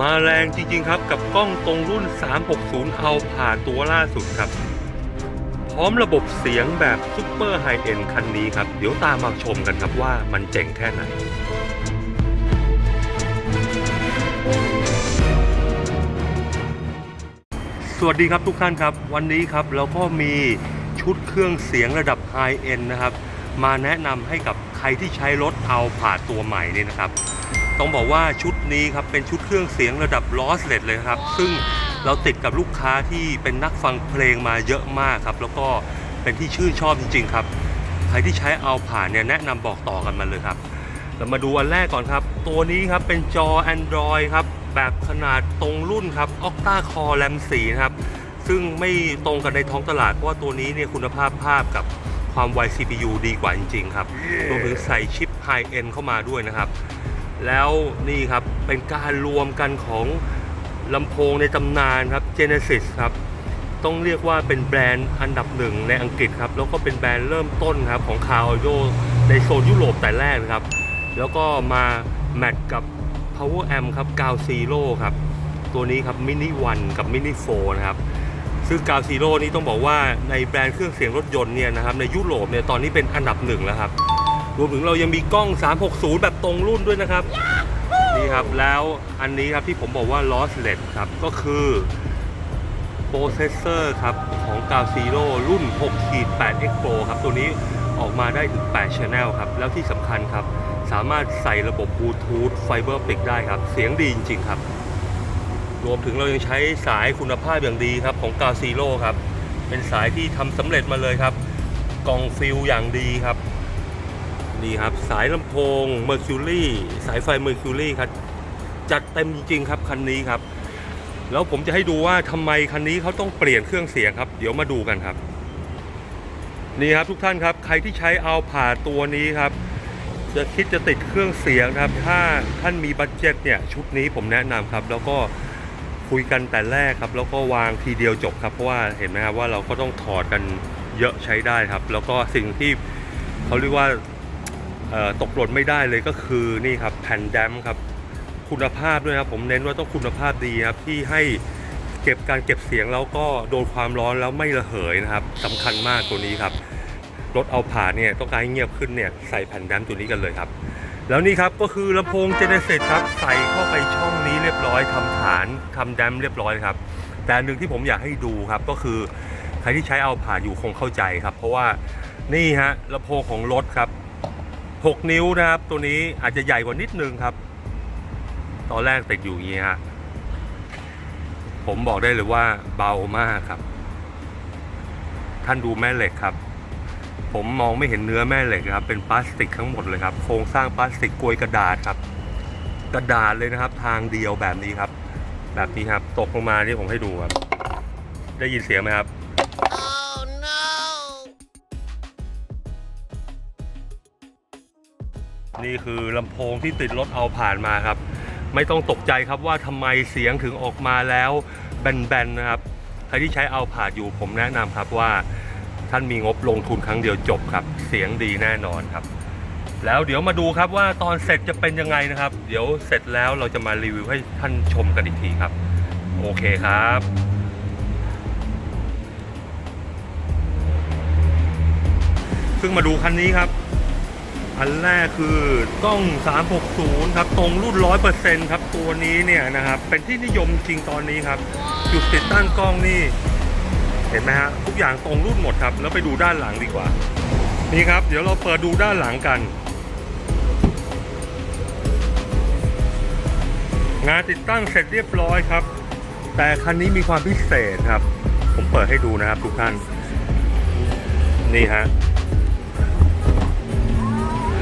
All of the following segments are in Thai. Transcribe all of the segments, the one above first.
มาแรงจริง ๆ ครับกับกล้องตรงรุ่น 360 เอาผ่าตัวล่าสุดครับ พร้อมระบบเสียงแบบซุปเปอร์ไฮเอ็นคันนี้ครับ เดี๋ยวตามมาชมกันครับว่ามันเจ๋งแค่ไหนสวัสดีครับทุกท่านครับ วันนี้ครับเราก็มีชุดเครื่องเสียงระดับไฮเอ็นนะครับ มาแนะนำให้กับใครที่ใช้รถเอาผ่าตัวใหม่นี่นะครับ ต้องบอกว่าชุด นี้ครับเป็นชุดเครื่องเสียงระดับลอสเล s เลยครับ ซึ่งเราติดกับลูกค้าที่เป็นนักฟังเพลงมาเยอะมากครับ แล้วก็เป็นที่ชื่นชอบจริง ๆ ครับ ใครที่ใช้เอาผ่านเนี่ยแนะนำบอกต่อกันมาเลยครับ เรามาดูอันแรกก่อนครับ ตัวนี้ครับเป็นจอ Android ครับ แบบขนาดตรงรุ่นครับ Octa Core RAM 4นะครับ ซึ่งไม่ตรงกันในท้องตลาด เพราะว่าตัวนี้เนี่ยคุณภาพภาพกับความไว CPU ดีกว่าจริง ๆ ครับรวมถึงใส่ชิป High End เข้ามาด้วยนะครับ แล้วนี่ครับ เป็นการรวมกันของลำโพงในตำนานครับ Genesis ครับ ต้องเรียกว่าเป็นแบรนด์อันดับหนึ่งในอังกฤษครับ แล้วก็เป็นแบรนด์เริ่มต้นครับของคา r อ o ในโซนยุโรปแต่แรกครับ แล้วก็มาแมทกับ Power Amp ครับกาวซีโร่ครับ ตัวนี้ครับมินิวันกับมินิโฟนะครับ ซึ่งกาวซีโร่นี้ต้องบอกว่าในแบรนด์เครื่องเสียงรถยนต์เนี่ยนะครับในยุโรปเนี่ยตอนนี้เป็นอันดับหนึ่งแล้วครับ รวมถึงเรายังมีกล้อง 360 แบบตรงรุ่นด้วยนะครับ นี่ครับแล้วอันนี้ครับที่ผมบอกว่า lossless ครับก็คือ processor ครับของ g a l Zero รุ่น6 8 X Pro ครับตัวนี้ออกมาได้ถึง8 Channel ครับ แล้วที่สำคัญครับ สามารถใส่ระบบ Bluetooth Fiber Optic ได้ครับ เสียงดีจริง ๆ ครับ รวมถึงเรายังใช้สายคุณภาพอย่างดีครับ ของ g a l Zero ครับ เป็นสายที่ทำสำเร็จมาเลยครับ กล่องฟิลอย่างดีครับ นี่ครับ สายลำโพง Mercury สายไฟ Mercury ครับ จัดเต็มจริงๆครับคันนี้ครับ แล้วผมจะให้ดูว่าทำไมคันนี้เขาต้องเปลี่ยนเครื่องเสียงครับ เดี๋ยวมาดูกันครับ นี่ครับทุกท่านครับ ใครที่ใช้เอาผ่าตัวนี้ครับ จะคิดจะติดเครื่องเสียงครับ ถ้าท่านมีบัตเจ็ตเนี่ยชุดนี้ผมแนะนำครับ แล้วก็คุยกันแต่แรกครับ แล้วก็วางทีเดียวจบครับ เพราะว่าเห็นไหมครับว่าเราก็ต้องถอดกันเยอะใช้ได้ครับ แล้วก็สิ่งที่เขาเรียกว่า ตกหล่นไม่ได้เลยก็คือนี่ครับแผ่นแดมครับคุณภาพด้วยครับผมเน้นว่าต้องคุณภาพดีครับที่ให้เก็บการเก็บเสียงแล้วก็โดนความร้อนแล้วไม่ระเหยนะครับสำคัญมากตัวนี้ครับรถเอาผ่านเนี่ยต้องการให้เงียบขึ้นเนี่ยใส่แผ่นแดมตัวนี้กันเลยครับแล้วนี่ครับก็คือลำโพงเจเนเซตครับใส่เข้าไปช่องนี้เรียบร้อยทำฐานทำแดมเรียบร้อยครับ แต่หนึ่งที่ผมอยากให้ดูครับก็คือใครที่ใช้เอาผ่านอยู่คงเข้าใจครับ เพราะว่านี่ฮะลำโพงของรถครับ 6 นิ้วนะครับ ตัวนี้อาจจะใหญ่กว่านิดนึงครับ ตอนแรกติดอยู่อย่างนี้ฮะผมบอกได้เลยว่าเบามากครับ ท่านดูแม่เหล็กครับ ผมมองไม่เห็นเนื้อแม่เหล็กครับ เป็นพลาสติกทั้งหมดเลยครับ โครงสร้างพลาสติกกลวยกระดาษครับ กระดาษเลยนะครับ ทางเดียวแบบนี้ครับ แบบนี้ครับ ตกลงมานี่ผมให้ดูครับ ได้ยินเสียงไหมครับ นี่คือลำโพงที่ติดรถเอาผ่านมาครับ ไม่ต้องตกใจครับว่าทำไมเสียงถึงออกมาแล้วแบนๆนะครับใครที่ใช้เอาผ่านอยู่ผมแนะนำครับว่าท่านมีงบลงทุนครั้งเดียวจบครับ เสียงดีแน่นอนครับ แล้วเดี๋ยวมาดูครับว่าตอนเสร็จจะเป็นยังไงนะครับ เดี๋ยวเสร็จแล้วเราจะมารีวิวให้ท่านชมกันอีกทีครับ โอเคครับซึ่งมาดูคันนี้ครับ อันแรกคือกล้อง 360 ครับ ตรงรุ่น 100%ครับ ตัวนี้เนี่ยนะครับ เป็นที่นิยมจริงตอนนี้ครับ จุดติดตั้งกล้องนี่ เห็นไหมฮะ ทุกอย่างตรงรุ่นหมดครับ แล้วไปดูด้านหลังดีกว่า นี่ครับ เดี๋ยวเราเปิดดูด้านหลังกัน งานติดตั้งเสร็จเรียบร้อยครับ แต่คันนี้มีความพิเศษครับ ผมเปิดให้ดูนะครับทุกท่าน นี่ฮะ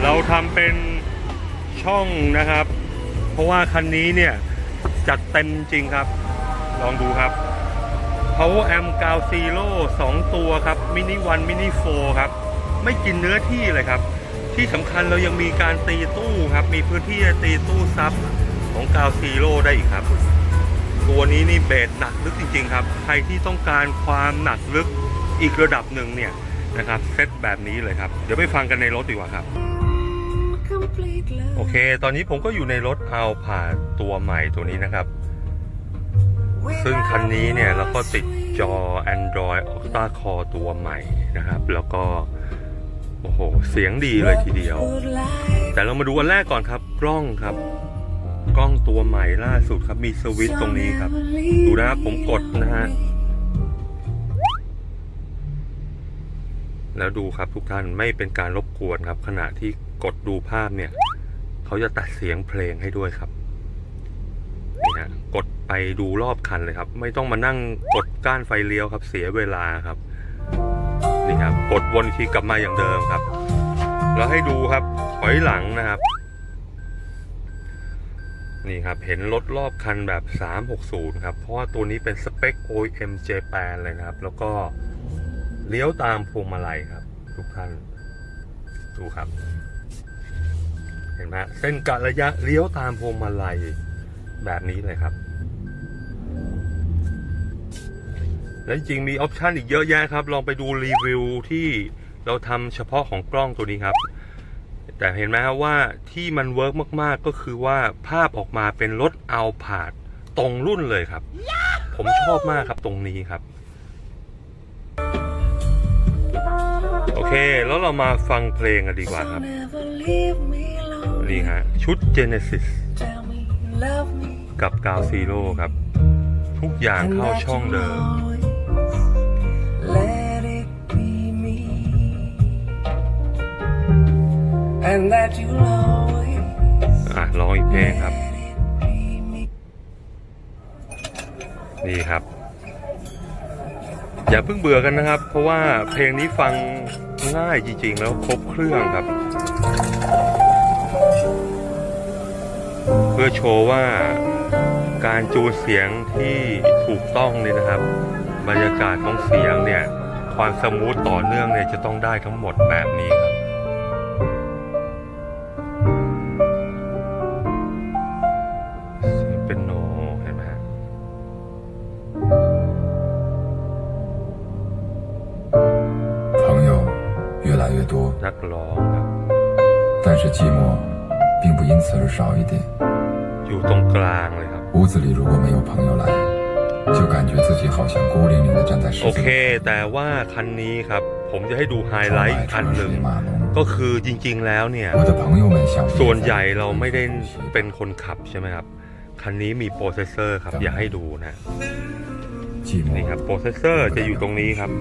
เราทำเป็นช่องนะครับ เพราะว่าคันนี้เนี่ย จัดเต็มจริงครับ ลองดูครับ Power Amp 9 Zero 2 ตัวครับมินิวันมินิโฟครับ ไม่กินเนื้อที่เลยครับ ที่สำคัญเรายังมีการตีตู้ครับ มีพื้นที่จะตีตู้ซับของ9 Zero ได้อีกครับ ตัวนี้นี่เบสหนักลึกจริง ๆ ครับ ใครที่ต้องการความหนักลึกอีกระดับหนึ่งเนี่ยนะครับเซตแบบนี้เลยครับ เดี๋ยวไปฟังกันในรถดีกว่าครับ Complete love. โอเค ตอนนี้ผมก็อยู่ในรถเอาผ่าตัวใหม่ตัวนี้นะครับ ซึ่งคันนี้เนี่ยเราก็ติดจอ Android Octa Core ตัวใหม่นะครับ แล้วก็ โอ้โห เสียงดีเลยทีเดียว แต่เรามาดูอันแรกก่อนครับ กล้องครับ กล้องตัวใหม่ล่าสุดครับมีสวิตช์ตรงนี้ครับ ดูนะครับผมกดนะฮะแล้วดูครับทุกท่านไม่เป็นการรบกวนครับขณะที่ กดดูภาพเนี่ย เขาจะตัดเสียงเพลงให้ด้วยครับนี่ฮะกดไปดูรอบคันเลยครับ ไม่ต้องมานั่งกดก้านไฟเลี้ยวครับ เสียเวลาครับนี่ครับกดวนอีกทีกลับมาอย่างเดิมครับ แล้วให้ดูครับถอยหลังนะครับ นี่ครับเห็นรถรอบคันแบบ 360 ครับ เพราะว่าตัวนี้เป็นสเปค OEM Japan เลยนะครับ แล้วก็เลี้ยวตามพวงมาลัยครับ ทุกท่านดูครับ เห็นไหมเส้นกะระยะเลี้ยวตามพวงมาลัยแบบนี้เลยครับ และจริงมีออปชันอีกเยอะแยะครับ ลองไปดูรีวิวที่เราทำเฉพาะของกล้องตัวนี้ครับ แต่เห็นไหมครับว่าที่มันเวิร์กมากๆก็คือว่าภาพออกมาเป็นรถเอาผาดตรงรุ่นเลยครับ ผมชอบมากครับตรงนี้ครับ โอเค แล้วเรามาฟังเพลงกันดีกว่าครับ นี่ฮะ ชุด Genesis กับกาวซีโร่ครับ ทุกอย่างเข้าช่องเดิม อะร้องอีกเพลงครับ นี่ครับ อย่าเพิ่งเบื่อกันนะครับ เพราะว่าเพลงนี้ฟังง่ายจริงๆ แล้วครบเครื่องครับ พื่อโชว์ว่าการจูนเสียงที่ถูกต้องเนี่ยนะครับ บรรยากาศของเสียงเนี่ย ความสมูทต่อเนื่องเนี่ยจะต้องได้ทั้งหมดแบบนี้ครับ เสียงเป็นโนเห็นไหมฮะ 朋友越来越多， นักร้องครับ 但是寂寞并不因此而少一点。 อยู่ตรงกลางเลยครับ 屋子里如果没有朋友来，就感觉自己好像孤零零的站在十 โอ 字 เค 路口， แต่ว่าคันนี้ครับ ผมจะให้ดูไฮ 窗 ไลท์ 外 อัน 车 หนึ่ง 水马龙。 ก็คือจริง ๆ แล้วเนี่ย 我的朋友们想必 ส่วน 也在 ใหญ่เราไม่ได้ 跟风学习 เป็นคนขับใช่ไหมครับ คันนี้มีโปรเซสเซอร์ครับ อยากให้ดูนะ 寂寞 นี่ครับ โปรเซสเซอร์จะอยู่ตรงนี้ครับ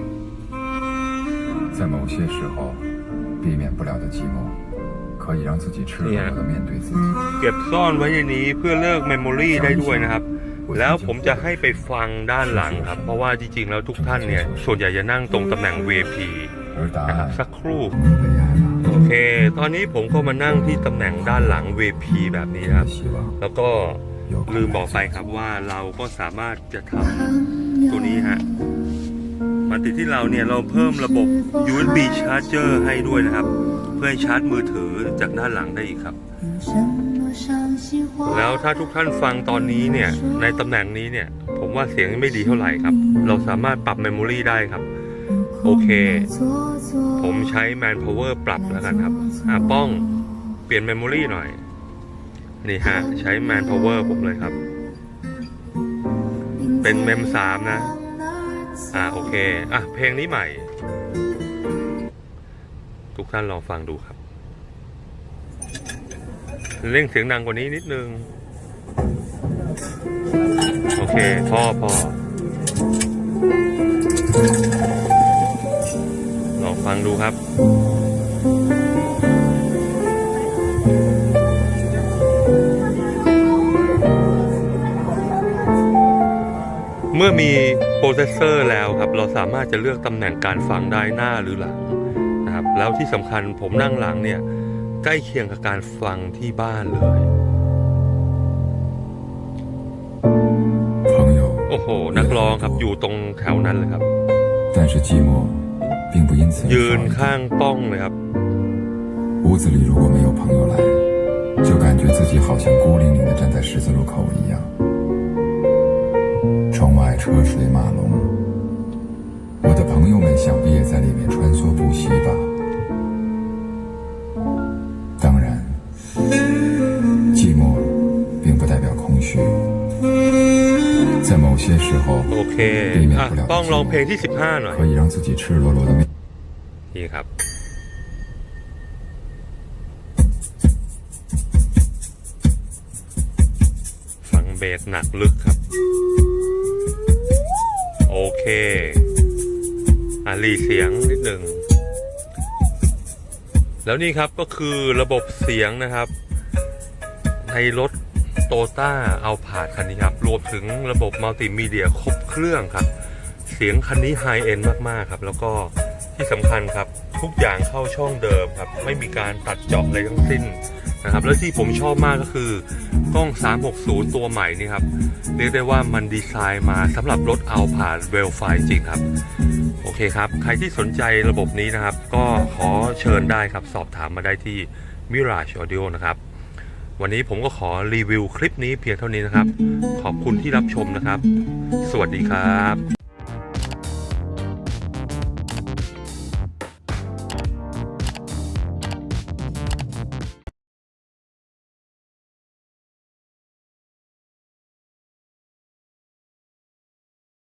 在某些时候避免不了的寂寞， 可以让自己赤裸裸的面对自己。 เก็บซ่อนไว้ในนี้เพื่อเลิกเมมโมรีได้ด้วยนะครับ แล้วผมจะให้ไปฟังด้านหลังครับ เพราะว่าจริง ๆ แล้วทุกท่านเนี่ย ส่วนใหญ่จะนั่งตรงตำแหน่ง VP 而答 นะครับ 案 สักครู่ 你的爱 โอเค ตอนนี้ผมก็มานั่งที่ตำแหน่งด้านหลัง VP แบบนี้ครับ 希望 แล้วก็ลืมบอกไปครับว่าเราก็สามารถจะทำตัวนี้ฮะ มาติดที่เราเนี่ยเราเพิ่มระบบ USB charger ให้ด้วยนะครับ เพื่อให้ชาร์จมือถือจากด้านหลังได้อีกครับ แล้วถ้าทุกท่านฟังตอนนี้เนี่ยในตำแหน่งนี้เนี่ย ผมว่าเสียงไม่ดีเท่าไหร่ครับ เราสามารถปรับเมมโมรีได้ครับ โอเค ผมใช้ Man Power ปรับแล้วกันครับอะป้องเปลี่ยนเมมโมรีหน่อย นี่ฮะ ใช้ Man Power ผมเลยครับ เป็นเมมสามนะ อ่าโอเค อะเพลงนี้ใหม่ ทุกท่านลองฟังดูครับ เร่งเสียงดังกว่านี้นิดนึง โอเคพ่อพ่อลองฟังดูครับเมื่อมีโปรเซสเซอร์แล้วครับ เราสามารถจะเลือกตำแหน่งการฟังได้หน้าหรือหลัง นะครับ แล้วที่สำคัญผมนั่งหลังเนี่ย ใกล้เคียงกับการฟังที่บ้านเลย 朋友 โอ้โห นักร้องครับอยู่ตรงแถวนั้นเลยครับ 但是寂寞并不因此而 ยืน 少一点。 ข้างป้องเลยครับ 屋子里如果没有朋友来，就感觉自己好像孤零零的站在十字路口一样。窗外车水马龙，我的朋友们想必也在里面穿梭不息吧。 在某些时候 โอเค 避免 อ่ะ 不了的 ต้องลองเพลง 寂 ที่ 15 หน่อย 寞，可以让自己赤裸裸的面。 นี่ครับ ฟังเบสหนักลึกครับ โอเค อ่ะรีเสียงนิดหนึ่ง แล้วนี่ครับก็คือระบบเสียงนะครับ ในรถ โตต้าเอาผาดคันนี้ครับ รวมถึงระบบมัลติมีเดียครบเครื่องครับ เสียงคันนี้ไฮเอ็นมาก ๆ ครับ แล้วก็ที่สำคัญครับ ทุกอย่างเข้าช่องเดิมครับ ไม่มีการตัดเจาะอะไรทั้งสิ้นนะครับ แล้วที่ผมชอบมากก็คือกล้อง 360 ตัวใหม่นี่ครับ เรียกได้ว่ามันดีไซน์มาสำหรับรถเอาผ่านเวลไฟจริงครับ โอเคครับ ใครที่สนใจระบบนี้นะครับ ก็ขอเชิญได้ครับ สอบถามมาได้ที่ Mirage Audio นะครับ วันนี้ผมก็ขอรีวิวคลิปนี้เพียงเท่านี้นะครับ ขอบคุณที่รับชมนะครับ สวัสดีครับ